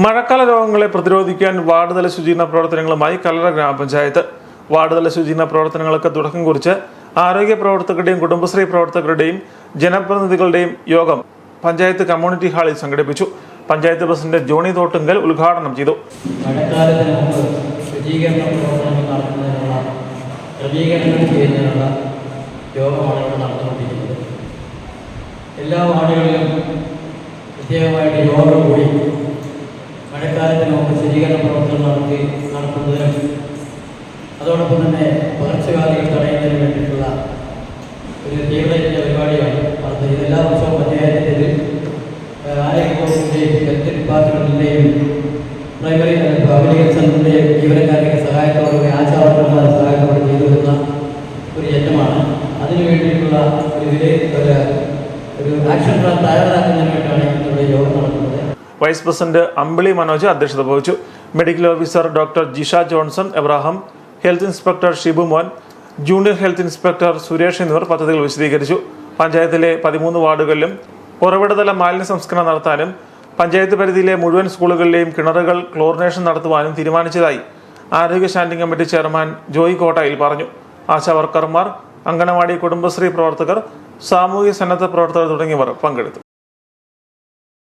മഴക്കാല രോഗങ്ങളെ പ്രതിരോധിക്കാൻ വാർഡ് തല ശുചീകരണ പ്രവർത്തനങ്ങളുമായി കല്ലറ ഗ്രാമപഞ്ചായത്ത്. വാർഡ് തല ശുചീകരണ പ്രവർത്തനങ്ങൾക്ക് തുടക്കം കുറിച്ച് ആരോഗ്യ പ്രവർത്തകരുടെയും കുടുംബശ്രീ പ്രവർത്തകരുടെയും ജനപ്രതിനിധികളുടെയും യോഗം പഞ്ചായത്ത് കമ്മ്യൂണിറ്റി ഹാളിൽ സംഘടിപ്പിച്ചു. പഞ്ചായത്ത് പ്രസിഡന്റ് ജോണി തോട്ടുങ്കൽ ഉദ്ഘാടനം ചെയ്തു. എല്ലാ വാർഡുകളിലും പ്രത്യേകമായിട്ട് യോഗം കൂടി മഴക്കാലത്തിന് നമുക്ക് ശുചീകരണ പ്രവർത്തനം നടത്തി നടത്തുന്നതിനും അതോടൊപ്പം തന്നെ പകർച്ചവ്യാധികൾ തടയുന്നതിന് വേണ്ടിയിട്ടുള്ള ഒരു തീവ്രയജ്ഞ പരിപാടിയാണ് നടത്തുന്നത് ഇതെല്ലാ വർഷവും പഞ്ചായത്തിന്റെ ആരോഗ്യ വകുപ്പിന്റെയും ഹെൽത്ത് ഡിപ്പാർട്ട്മെന്റിന്റെയും പ്രൈമറി പബ്ലിക് ഹെൽത്ത് സെന്ററിന്റെയും ജീവനക്കാരുടെ സഹായത്തോടെ ആശാവർക്കർമാരുടെ സഹായത്തോടെ ചെയ്തു വരുന്ന ഒരു യജ്ഞമാണ്. അതിനു വേണ്ടിയിട്ടുള്ള ഒരു ഒരു ആക്ഷൻ പ്ലാൻ തയ്യാറാക്കുന്നതിന് വേണ്ടിയാണ് ഇന്നിവിടെ യോഗം വൈസ് പ്രസിഡന്റ് അമ്പിളി മനോജ് അധ്യക്ഷത വഹിച്ചു. Medical officer doctor Jisha Johnson Abraham health inspector Shibu Mon junior health inspector Suresh എന്നിവർ പദ്ധതികൾ വിശദീകരിച്ചു. പഞ്ചായത്തിലെ പതിമൂന്ന് വാർഡുകളിലും ഉറവിടതല മാലിന്യ സംസ്കരണം നടത്താനും പഞ്ചായത്ത് പരിധിയിലെ മുഴുവൻ സ്കൂളുകളിലെയും കിണറുകൾ ക്ലോറിനേഷൻ നടത്തുവാനും തീരുമാനിച്ചതായി ആരോഗ്യ സ്റ്റാൻഡിംഗ് കമ്മിറ്റി ചെയർമാൻ ജോയി കോട്ടയിൽ പറഞ്ഞു. ആശാ വർക്കർമാർ അങ്കണവാടി കുടുംബശ്രീ പ്രവർത്തകർ സാമൂഹ്യ സന്നദ്ധ പ്രവർത്തകർ തുടങ്ങിയവർ പങ്കെടുത്തു.